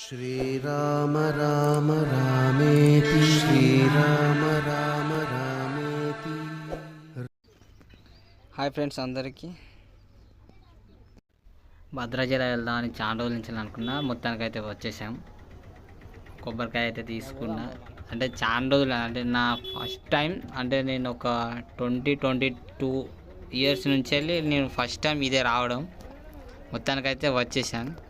श्रीराम राम रामेति श्रीराम राम रामेति hi friends అందరికీ భద్రాచలం వెళ్దాం అని చాలా రోజుల నుంచి అనుకున్నా మొత్తానికి అయితే వచ్చేసాం కొబ్బరికాయ అయితే తీసుకున్నా అంటే చాలా రోజులు అంటే నా ఫస్ట్ టైం అంటే నేను ఒక ట్వంటీ ట్వంటీ టూ ఇయర్స్ నుంచి వెళ్ళి నేను ఫస్ట్ టైం ఇదే రావడం మొత్తానికైతే వచ్చేసాను ఈ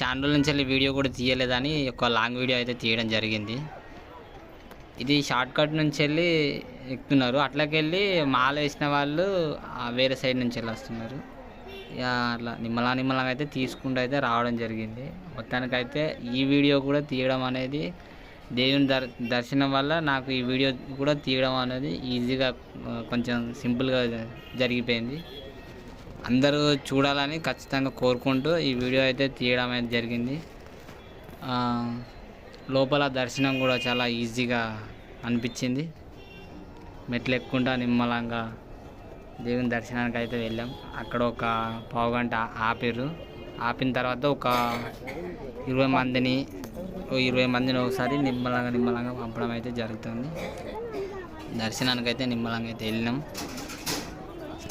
చాలా రోజుల నుంచి వెళ్ళి వీడియో కూడా తీయలేదని ఒక లాంగ్ వీడియో అయితే తీయడం జరిగింది. ఇది షార్ట్ కట్ నుంచి వెళ్ళి ఎక్కుతున్నారు. అట్లకెళ్ళి మాల వేసిన వాళ్ళు వేరే సైడ్ నుంచి వెళ్ళి వస్తున్నారు. ఇక అట్లా నిమ్మలా నిమ్మలంగా అయితే తీసుకుంటూ అయితే రావడం జరిగింది. మొత్తానికైతే ఈ వీడియో కూడా తీయడం అనేది దేవుని దర్ దర్శనం వల్ల నాకు ఈ వీడియో కూడా తీయడం అనేది ఈజీగా కొంచెం సింపుల్గా జరిగిపోయింది. అందరూ చూడాలని ఖచ్చితంగా కోరుకుంటూ ఈ వీడియో అయితే తీయడం అయితే జరిగింది. లోపల దర్శనం కూడా చాలా ఈజీగా అనిపించింది. మెట్లు ఎక్కుంటా నిమ్మలంగా దేవుని దర్శనానికి అయితే వెళ్ళాం. అక్కడ ఒక పావు గంట ఆపారు. ఆపిన తర్వాత ఒక ఇరవై మందిని ఇరవై మందిని ఒకసారి నిమ్మలంగా నిమ్మలంగా పంపడం అయితే జరుగుతుంది. దర్శనానికి అయితే నిమ్మలంగా అయితే వెళ్ళినాం.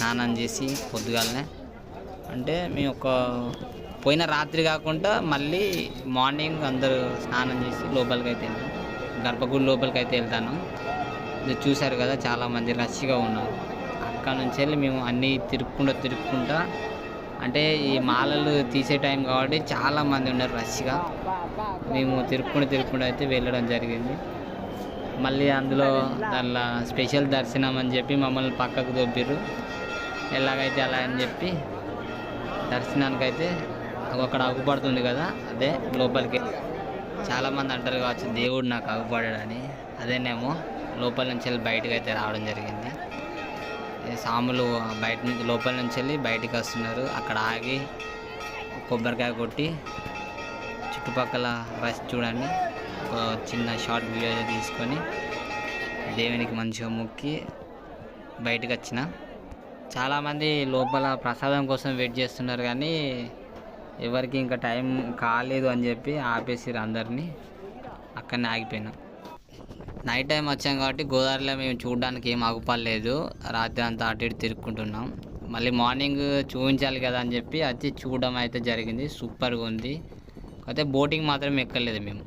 స్నానం చేసి పొద్దుగాలనే. అంటే మేము ఒక పోయిన రాత్రి కాకుండా మళ్ళీ మార్నింగ్ అందరూ స్నానం చేసి లోపలికి అయితే వెళ్తాం గర్భగుడి లోపలికి అయితే వెళ్తాను. ఇది చూశారు కదా చాలామంది రష్గా ఉన్నారు. అక్కడ నుంచి వెళ్ళి మేము అన్నీ తిరుక్కుంటూ తిరుక్కుంటా అంటే ఈ మాలలు తీసే టైం కాబట్టి చాలామంది ఉన్నారు రష్గా. మేము తిరుక్కుంటూ తిరుక్కుంటూ అయితే వెళ్ళడం జరిగింది. మళ్ళీ అందులో దానిలో స్పెషల్ దర్శనం అని చెప్పి మమ్మల్ని పక్కకు దొబ్బిర్రు. ఎలాగైతే అలా అని చెప్పి దర్శనానికి అయితే అక్కడ అగుపడుతుంది కదా అదే లోపలికి. చాలామంది అంటారు కావచ్చు దేవుడు నాకు అగుపడాడని. అదేనేమో లోపల నుంచి వెళ్ళి బయటకు అయితే రావడం జరిగింది. సాములు బయట నుంచి లోపల నుంచి వెళ్ళి బయటికి వస్తున్నారు. అక్కడ ఆగి కొబ్బరికాయ కొట్టి చుట్టుపక్కల రష్ చూడండి. ఒక చిన్న షార్ట్ వీడియో తీసుకొని దేవునికి మంచిగా మొక్కి బయటకు వచ్చిన చాలామంది లోపల ప్రసాదం కోసం వెయిట్ చేస్తున్నారు కానీ ఎవరికి ఇంకా టైం కాలేదు అని చెప్పి ఆపేసిరు అందరినీ. అక్కడనే ఆగిపోయినాం. నైట్ టైం వచ్చాం కాబట్టి గోదావరిలో మేము చూడడానికి ఏం ఆగుపడలేదు రాత్రి అంతా అటు ఇటు తిరుక్కుంటున్నాం. మళ్ళీ మార్నింగ్ చూపించాలి కదా అని చెప్పి వచ్చి చూడడం అయితే జరిగింది. సూపర్గా ఉంది. అయితే బోటింగ్ మాత్రం ఎక్కలేదు మేము.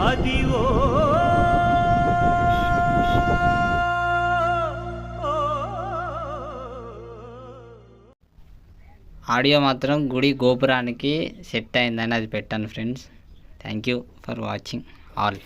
అదివో ఆడియో మాత్రం గుడి గోపురానికి సెట్ అయిందని అది పెట్టాను friends. Thank you for watching all